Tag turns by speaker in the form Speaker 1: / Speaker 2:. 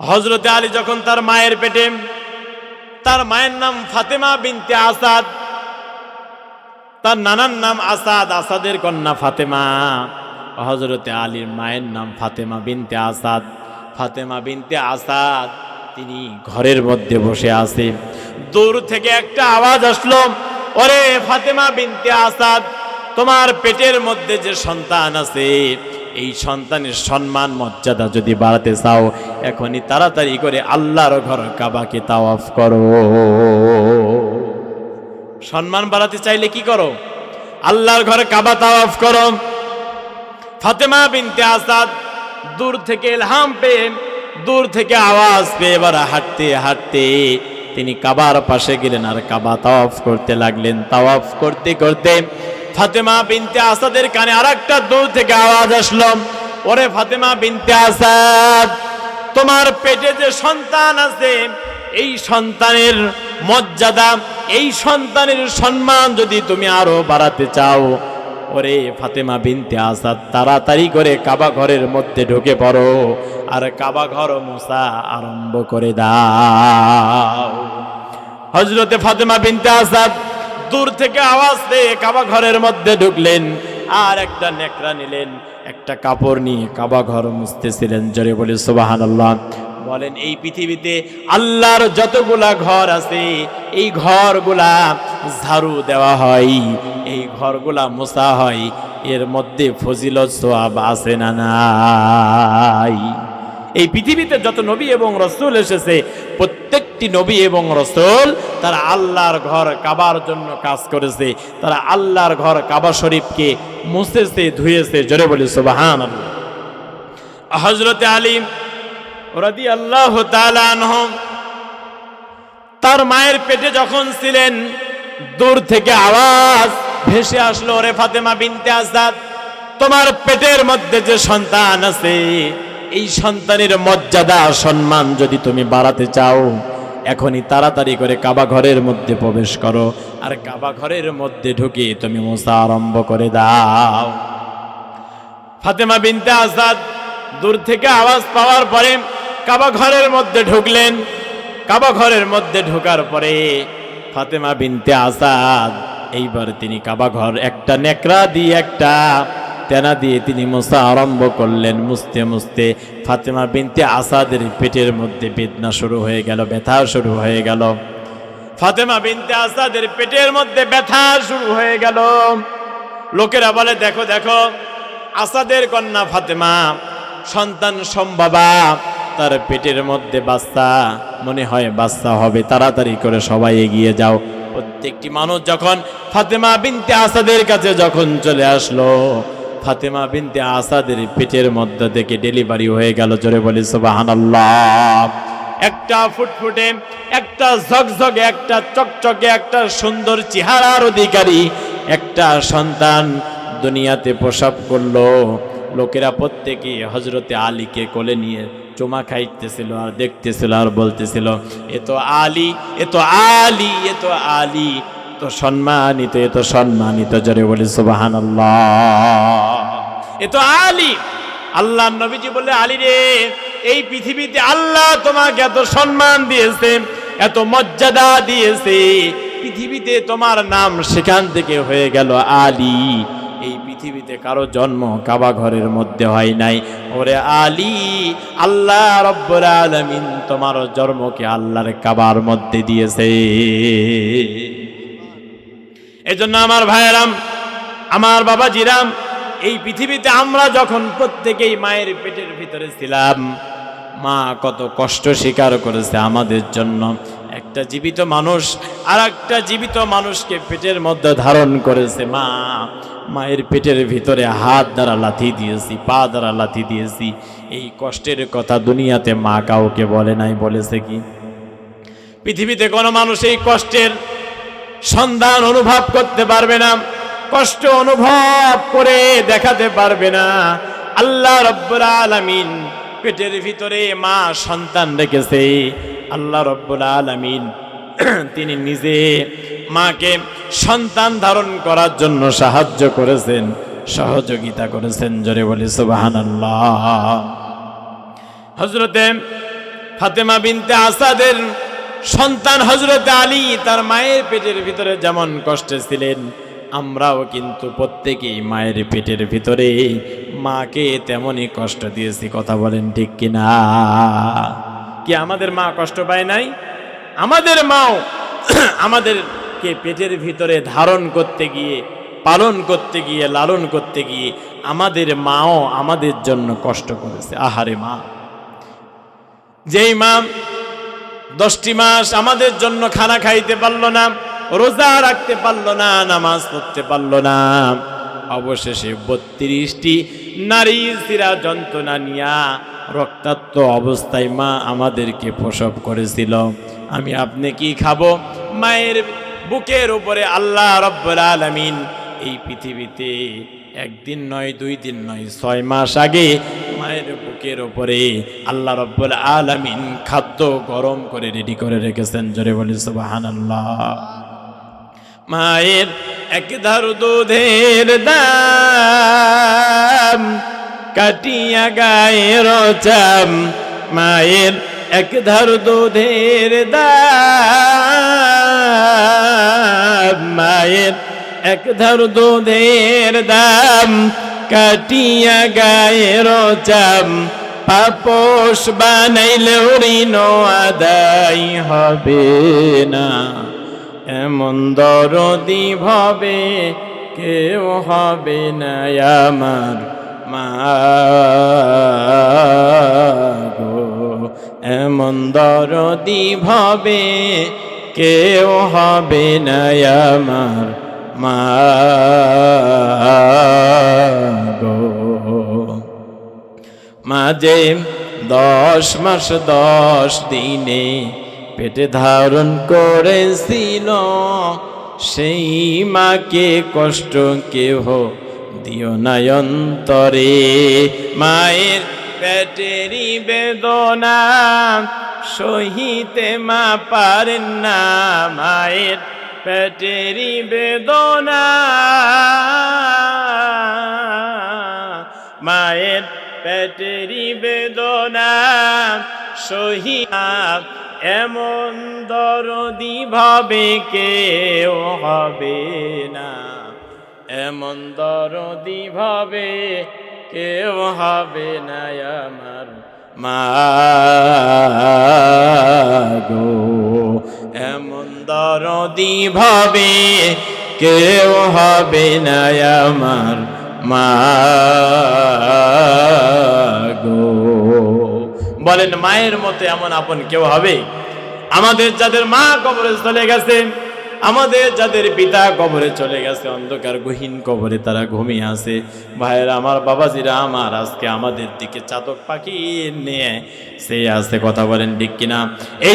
Speaker 1: হজরতে আলী যখন তার মায়ের পেটে, তার মায়ের নাম ফাতেমা বিনতে আসাদ, তার নানার নাম আসাদ, আসাদের কন্যা ফাতেমা। হজরতে আলীর মায়ের নাম ফাতেমা বিনতে আসাদ। ফাতেমা বিনতে আসাদ, তিনি ঘরের মধ্যে বসে আছে। দূর থেকে একটা আওয়াজ আসলো, ওরে ফাতেমা বিনতে আসাদ, তোমার পেটের মধ্যে যে সন্তান আছে এই সন্তানের সম্মান মর্যাদা যদি বাড়াতে চাও, এখনই তাড়াতাড়ি করে আল্লাহর ঘর কাবাকে তাওয়াফ করো। সম্মান বাড়াতে চাইলে কি করো? আল্লাহর ঘরে কাবা তাওয়াফ করো। ফাতেমা বিনতে আসাদ দূর থেকে এলহাম পেয়ে, দূর থেকে আওয়াজ পেয়ে এবার হাঁটতে হাঁটতে তিনি কাবার পাশে গেলেন আর কাবা তাওয়াফ করতে লাগলেন। তাওয়াফ করতে করতে ফাতেমা বিনতে আসাদের কানে আর একটা দূর থেকে আওয়াজ আসলো। ওরে ফাতেমা বিনতে আসাদ, তোমার পেটে যে সন্তান আছে, এই সন্তানের মর্যাদা, এই সন্তানের সম্মান যদি তুমি আরও বাড়াতে চাও। ওরে ফাতেমা বিনতে আসাদ, তাড়াতাড়ি করে কাবা ঘরের মধ্যে ঢুকে পড়ো আর কাবা ঘর মোসা আরম্ভ করে দাও। হজরতে ফাতেমা বিনতে আসাদ দূর থেকে আওয়াজ দিয়ে কাবা ঘরের মধ্যে ঢুকলেন। আর একটা নেকড়া নিলেন, একটা কাপড় নিয়ে কাবা ঘর মুছতেছিলেন। জোরে বলে সুবাহান বলেন, এই পৃথিবীতে আল্লাহর যতগুলা ঘর আছে, এই ঘরগুলা ঝাড়ু দেওয়া হয়, এই ঘরগুলা মোছা হয়, এর মধ্যে ফজিলত সোয়াব আছে না নাই? এই পৃথিবীতে যত নবী এবং রসুল এসেছে, প্রত্যেকটি নবী এবং রসুল তারা আল্লাহর ঘর কাবার জন্য কাজ করেছে। তারা আল্লাহর ঘর কাবা শরীফকে মুছেছে, ধুয়েছে, জোরে বলি সুবাহান হজরতে আলী রাদি আল্লাহ তার মায়ের পেটে যখন ছিলেন, দূর থেকে আওয়াজ ভেসে আসলো রে ফাতেমা বিনতে আজাদ, তোমার পেটের মধ্যে যে সন্তান আছে এই সন্তানের মর্যাদা, সম্মান যদি তুমি বাড়াতে চাও, এখনই তাড়াতাড়ি করে কাবা ঘরের মধ্যে প্রবেশ করো। আর কাবা ঘরের মধ্যে ঢুকে তুমি মোসা আরম্ভ করে দাও। ফাতেমা বিনতে আজাদ দূর থেকে আওয়াজ পাওয়ার পরে কাবা ঘরের মধ্যে ঢুকলেন। কাবা ঘরের মধ্যে ঢোকার পরে ফাতেমা বিনতে আসাদ এইবার তিনি কাবা ঘর, একটা নেকড়া দিয়ে একটা তেনা দিয়ে তিনি মোসা আরম্ভ করলেন। মুছতে মুছতে ফাতেমা বিনতে আসাদের পেটের মধ্যে বেদনা শুরু হয়ে গেল, ব্যথা শুরু হয়ে গেল। ফাতেমা বিনতে আসাদের পেটের মধ্যে ব্যথা শুরু হয়ে গেল। লোকেরা বলে, দেখো দেখো, আসাদের কন্যা ফাতেমা, সন্তান সম্ভাবা, তার পেটের মধ্যে বাচ্চা, মনে হয় বাচ্চা হবে, তাড়াতাড়ি করে সবাই এগিয়ে যাও। প্রত্যেকটি মানুষ যখন ফাতেমা বিনতে আসাদের কাছে যখন চলে আসলো ফাতেমা বিনতে আসাদের পেটের মধ্যে থেকে ডেলিভারি হয়ে গেল, জোরে বলি সুবহানাল্লাহ। একটা ফুটফুটে, একটা ঝকঝকে, একটা চকচকে, একটা সুন্দর চেহারার অধিকারী একটা সন্তান দুনিয়াতে প্রসব করল। লোকেরা প্রত্যেকে হজরতে আলীকে কোলে নিয়ে চুমা খাইতেছিল আর দেখতেছিল আর বলতেছিল, এ তো আলী, এ তো আলী, এ তো আলী তো সম্মানিত, এ তো সম্মানিত। জোরে বলি সুবাহান এ তো আলী। আল্লাহ নবীজি বলে আলী রে, এই পৃথিবীতে আল্লাহ তোমাকে এত সম্মান দিয়েছে, এত মর্যাদা দিয়েছে। পৃথিবীতে তোমার নাম সেখান থেকে হয়ে গেল আলী। এই পৃথিবীতে কারও জন্ম কাবা ঘরের মধ্যে হয় নাই। ওরে আলী, আল্লাহ রব্বুল আলামিন তোমার জন্মকে আল্লাহর কাবার মধ্যে দিয়েছে। এজন্য আমার ভাইয়েরাম, আমার বাবা জিরাম এই পৃথিবীতে আমরা যখন প্রত্যেকেই মায়ের পেটের ভিতরে ছিলাম, মা কত কষ্ট স্বীকার করেছে আমাদের জন্য। একটা জীবিত মানুষ আর একটা জীবিত মানুষকে পেটের মধ্যে ধারণ করেছে মা। মায়ের পেটের ভিতরে হাত দ্বারা লাথি দিয়েছি, পা দ্বারা লাথি দিয়েছি। এই কষ্টের কথা দুনিয়াতে মা কাউকে বলে নাই, বলেছে কি? পৃথিবীতে কোনো মানুষ এই কষ্টের সন্ধান অনুভব করতে পারবে না। কষ্ট অনুভব করে দেখাতে পারবে না। আল্লাহ রব্বুল আলামিন পেটের ভিতরে মা সন্তান রেখেছে। আল্লাহ রব্বুল আলামিন তিনি নিজে মাকে সন্তান ধারণ করার জন্য সাহায্য করেছেন, সহযোগিতা করেছেন জোরে বলি সুবাহান হজরতে ফাতেমা বিনতে আসাদের সন্তান হজরত আলী তার মায়ের পেটের ভিতরে যেমন কষ্টে ছিলেন আমরাও কিন্তু প্রত্যেকেই মায়ের পেটের ভিতরে মাকে তেমনই কষ্ট দিয়েছি, কথা বলেন ঠিক কিনা? কি আমাদের মা কষ্ট পায় নাই? আমাদের মাও আমাদেরকে পেটের ভিতরে ধারণ করতে গিয়ে, পালন করতে গিয়ে, লালন করতে গিয়ে আমাদের মাও আমাদের জন্য কষ্ট করেছে। আহারে মা! যেই মা দশটি মাস আমাদের জন্য খানা খাইতে পারল না রোজা রাখতে পারল না, নামাজ পড়তে পারল না। অবশেষে বত্রিশটি নারী সিরা যন্ত্রণা নিয়া রক্তাক্ত অবস্থায় মা আমাদেরকে প্রসব করেছিল। আমি আপনি কি খাব? মায়ের বুকের উপরে আল্লাহ রব্বুল আলামিন এই পৃথিবীতে একদিন নয়, দুই দিন নয়, ছয় মাস আগে মায়ের বুকের ওপরে আল্লাহ রব্বুল আলামিন খাদ্য গরম করে রেডি করে রেখেছেন। জোরে বলি সুবাহান আল্লাহ মায়ের এক ধার দুধের দাম, কাটিয়া গায়ের চাম মায়ের এক ধার দুধের দাম, মায়ের এক ধার দুধের দাম, কাটিয়া গায়ের চাম পাপোষ বানাইলে ঋণ আদায় হবে না। এমন দরদি ভাবে কেউ হবে না আমার মা এমন দরদি ভাবে কেউ হবে না আমার মা মাঝে দশ মাস দশ দিনে পেটে ধারণ করেছিল। সেই মাকে কষ্ট কেহ দিও নয়ন্তরে মায়ের পেটেরই বেদনা সহিতে মা পারেন না। মায়ের পেটেরই বেদনা মায়ের পেটেরই বেদনা সহিয়া এমন দরদি ভাবে কেউ হবে না। এমন দরদি ভাবে কেউ হবে না আমার মা গো। এমন দরদি ভাবে কেউ হবে না আমার মা বলেন, মায়ের মতো এমন আপন কেউ হবে? আমাদের যাদের মা কবরে চলে গেছে, আমাদের যাদের পিতা কবরে চলে গেছে, অন্ধকার গহীন কবরে তারা ঘুমিয়ে আছে। ভাইয়েরা, আমার বাবাজিরা আমার আজকে আমাদের দিকে চাতক পাখি নিয়ে সেই আছে কথা বলেন ঠিক কিনা? এই